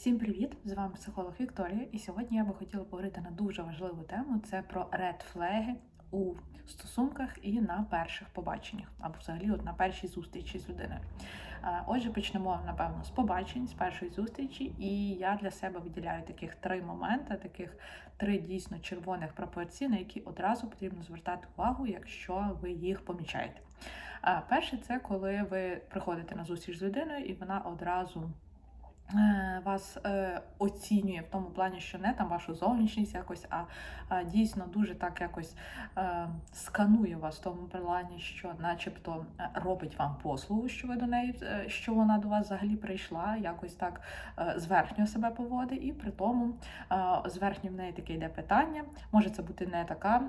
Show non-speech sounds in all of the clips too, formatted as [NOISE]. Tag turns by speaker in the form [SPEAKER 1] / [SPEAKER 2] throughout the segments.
[SPEAKER 1] Всім привіт! З вами психолог Вікторія, і сьогодні я би хотіла поговорити на дуже важливу тему: це про ред флеги у стосунках і на перших побаченнях, або взагалі от на першій зустрічі з людиною. Отже, почнемо напевно з побачень, з першої зустрічі, і я для себе виділяю таких три моменти, таких три дійсно червоних пропорцій, на які одразу потрібно звертати увагу, якщо ви їх помічаєте. Перше, це коли ви приходите на зустріч з людиною, і вона одразу. Е, Вас е, оцінює в тому плані, що не там вашу зовнішність якось, а, дійсно дуже так якось е, сканує вас в тому плані, що, начебто, робить вам послугу, що ви до неї, що вона до вас взагалі прийшла, якось так зверхньо себе поводить, і при тому зверхньо в неї таке йде питання. Може це бути не така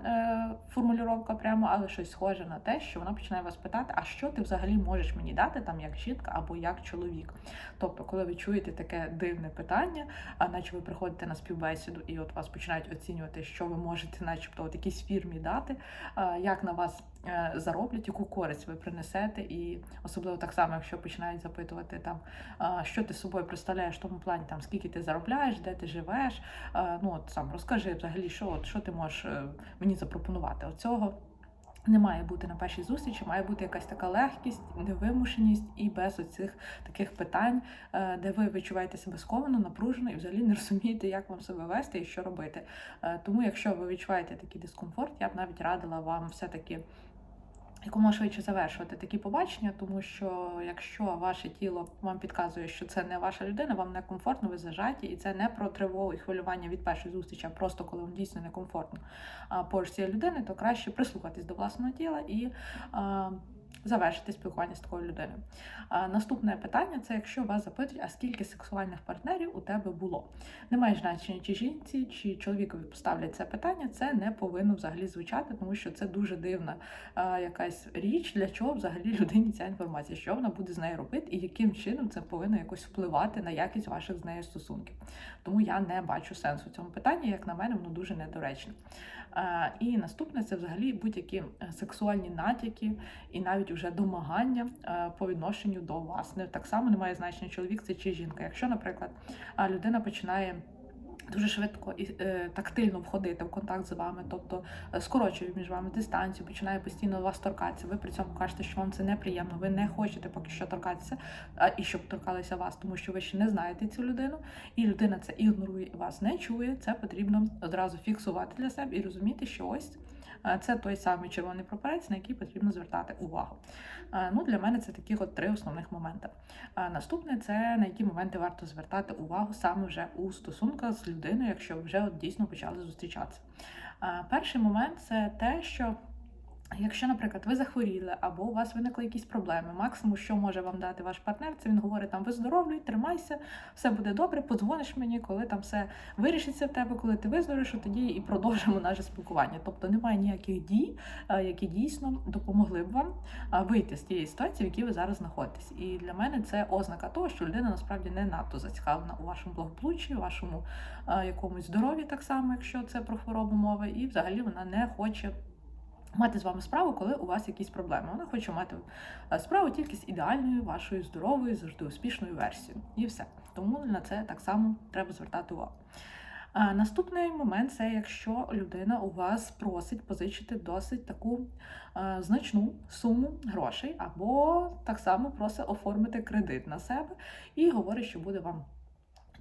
[SPEAKER 1] формулювання прямо, але щось схоже на те, що вона починає вас питати, а що ти взагалі можеш мені дати там як жінка або як чоловік. Тобто, коли ви чуєте таке дивне питання, а наче ви приходите на співбесіду і от вас починають оцінювати, що ви можете, начебто, от якійсь фірмі дати, як на вас е, зароблять, яку користь ви принесете, і особливо так само, якщо починають запитувати там, що ти собою представляєш в тому плані, там скільки ти заробляєш, де ти живеш. Ну от сам розкажи взагалі, що от, що ти можеш е, мені запропонувати. Оцього. Не має бути на першій зустрічі, має бути якась така легкість, невимушеність і без оцих таких питань, е, де ви відчуваєте себе сковано, напружено і взагалі не розумієте, як вам себе вести і що робити. Е, Тому, якщо ви відчуваєте такий дискомфорт, я б навіть радила вам все-таки якомога швидше завершувати такі побачення, тому що якщо ваше тіло вам підказує, що це не ваша людина, вам некомфортно, ви зажаті, і це не про тривогу і хвилювання від першої зустрічі, а просто коли вам дійсно некомфортно поруч цієї людини, то краще прислухатись до власного тіла і. Завершити спілкування з такою людиною. Наступне питання це якщо вас запитують, а скільки сексуальних партнерів у тебе було. Немає значення, чи жінці, чи чоловікові поставлять це питання, це не повинно взагалі звучати, тому що це дуже дивна якась річ, для чого взагалі людині ця інформація, що вона буде з нею робити, і яким чином це повинно якось впливати на якість ваших з нею стосунків. Тому я не бачу сенсу цьому питанні, як на мене, воно дуже недоречне. І наступне це взагалі будь-які е, сексуальні натяки і навіть вже домагання е, по відношенню до вас. Не так само немає значення чоловік це чи жінка. Якщо, наприклад, людина починає. Дуже швидко і е, тактильно входити в контакт з вами, тобто е, скорочує між вами дистанцію, починає постійно вас торкатися. Ви при цьому кажете, що вам це неприємно, ви не хочете поки що торкатися, а і щоб торкалися вас, тому що ви ще не знаєте цю людину, і людина це ігнорує, і вас не чує. Це потрібно одразу фіксувати для себе і розуміти, що ось це той самий червоний прапорець, на який потрібно звертати увагу. Е, Ну, для мене це такі от три основних моменти. А Наступне це на які моменти варто звертати увагу саме вже у стосунках з людиною, якщо вже от дійсно почали зустрічатися. Перший момент це те, що Якщо, наприклад, ви захворіли або у вас виникли якісь проблеми, максимум, що може вам дати ваш партнер, це він говорить там виздоровлюй, тримайся, все буде добре, подзвониш мені, коли там все вирішиться в тебе, коли ти виздоровієш, тоді і продовжимо наше спілкування. Тобто немає ніяких дій, е, які дійсно допомогли б вам е, вийти з тієї ситуації, в якій ви зараз знаходитесь. І для мене це ознака того, що людина насправді не надто зацікавлена у вашому благополуччі, вашому е, якомусь здоров'ї, так само, якщо це про хворобу мови, і взагалі вона не хоче мати з вами справу, коли у вас якісь проблеми. Вона хоче мати е, справу тільки з ідеальною, вашою здоровою, завжди успішною версією. І все. Тому на це так само треба звертати увагу. А Наступний момент це якщо людина у вас просить позичити досить таку е, значну суму грошей, або так само просить оформити кредит на себе і говорить, що буде вам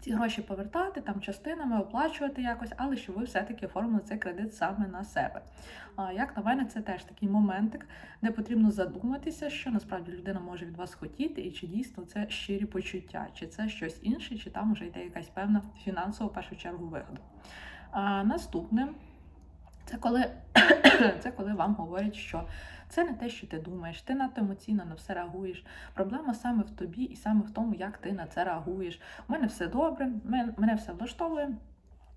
[SPEAKER 1] ці гроші повертати там частинами, оплачувати якось, але щоб ви все-таки оформили цей кредит саме на себе. Як на мене, це теж такий моментик, де потрібно задуматися, що насправді людина може від вас хотіти, і чи дійсно це щирі почуття, чи це щось інше, чи там вже йде якась певна фінансова в першу чергу вигода. Наступним. Це коли [CLEARS THROAT] це коли вам говорять, що це не те, що ти думаєш, ти надто емоційно на все реагуєш. Проблема саме в тобі і саме в тому, як ти на це реагуєш. У мене все добре, мене все влаштовує.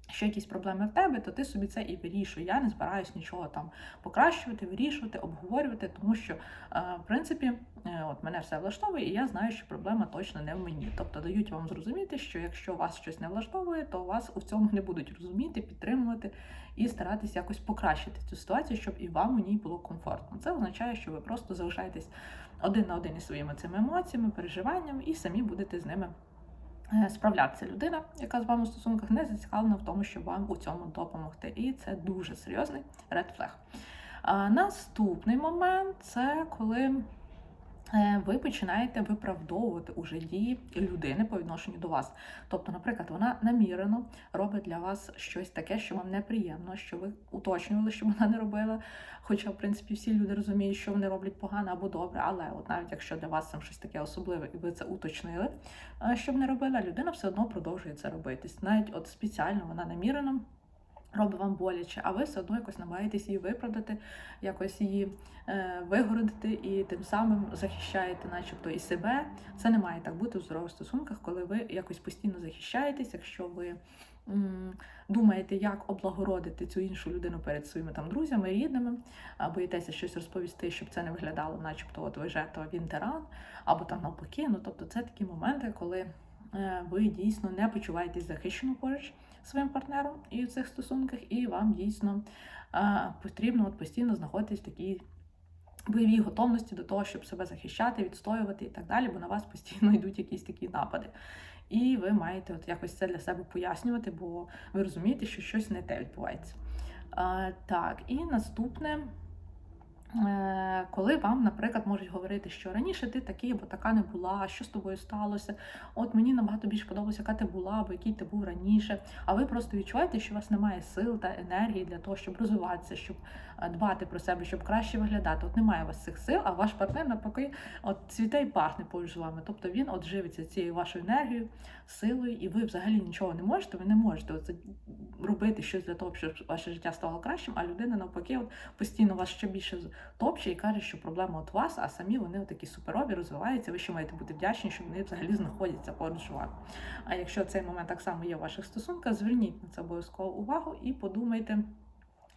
[SPEAKER 1] Що якісь проблеми в тебе, то ти собі це і вирішуй. Я не збираюсь нічого там покращувати, вирішувати, обговорювати, тому що, в принципі, е, от мене все влаштовує, і я знаю, що проблема точно не в мені. Тобто дають вам зрозуміти, що якщо вас щось не влаштовує, то вас у цьому не будуть розуміти, підтримувати і старатися якось покращити цю ситуацію, щоб і вам у ній було комфортно. Це означає, що ви просто залишаєтесь один на один із своїми цими емоціями, переживаннями і самі будете з ними е, справлятися людина, яка з вами в стосунках не зацікавлена в тому, щоб вам у цьому допомогти. І це дуже серйозний редфлег. Наступний момент це коли е, ви починаєте виправдовувати уже дії людини по відношенню до вас. Тобто, наприклад, вона намірено робить для вас щось таке, що вам неприємно, що ви уточнювали, щоб вона не робила. Хоча, в принципі, всі люди розуміють, що вони роблять погано або добре, але от навіть якщо для вас там щось таке особливе, і ви це уточнили, е, щоб не робила, людина все одно продовжує це робити. Навіть от спеціально вона намірено робить вам боляче, а ви все одно якось намагаєтесь її виправдати, якось її е, вигородити і тим самим захищаєте, начебто, і себе. Це не має так бути в здорових стосунках, коли ви якось постійно захищаєтесь, якщо ви. Думаєте, як облагородити цю іншу людину перед своїми там друзями, рідними, боїтеся щось розповісти, щоб це не виглядало, начебто, от ви жертва він тиран, або там навпаки. Ну тобто, це такі моменти, коли ви дійсно не почуваєтесь захищено поруч своїм партнером і в цих стосунках, і вам дійсно е, потрібно от постійно знаходитись в такій бойовій готовності до того, щоб себе захищати, відстоювати і так далі, бо на вас постійно йдуть якісь такі напади. І ви маєте от якось це для себе пояснювати, бо ви розумієте, що щось не те відбувається. Е, так, і наступне. Е, Коли вам, наприклад, можуть говорити, що раніше ти такий або така не була, що з тобою сталося? От мені набагато більше подобалося, яка ти була, або який ти був раніше. А ви просто відчуваєте, що у вас немає сил та енергії для того, щоб розвиватися, щоб е, дбати про себе, щоб краще виглядати. От немає у вас цих сил, а ваш партнер навпаки от цвіте і пахне поруч з вами. Тобто він от живиться цією вашою енергією, силою, і ви взагалі нічого не можете. Ви не можете от робити щось для того, щоб ваше життя стало кращим, а людина навпаки, от постійно вас ще більше топче і каже, що проблема от вас, а самі вони такі суперові, розвиваються. Ви ще маєте бути вдячні, що вони взагалі знаходяться поруч вами. А якщо цей момент так само є в ваших стосунках, зверніть на це обов'язково увагу і подумайте.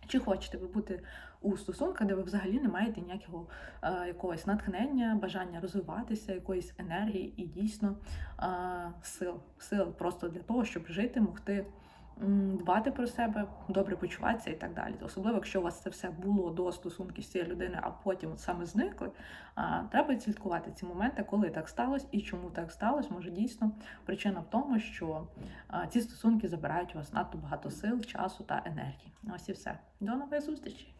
[SPEAKER 1] Чи хочете ви бути у стосунках, де ви взагалі не маєте ніякого е, якогось натхнення, бажання розвиватися, якоїсь енергії і дійсно е, сил, сил просто для того, щоб жити, могти дбати про себе, добре почуватися і так далі. Особливо, якщо у вас це все було до стосунків з цією людиною, а потім от саме зникли, треба слідкувати ці моменти, коли так сталося і чому так сталося. Може дійсно причина в тому, що ці стосунки забирають у вас надто багато сил, часу та енергії. Ось і все. До нових зустрічей!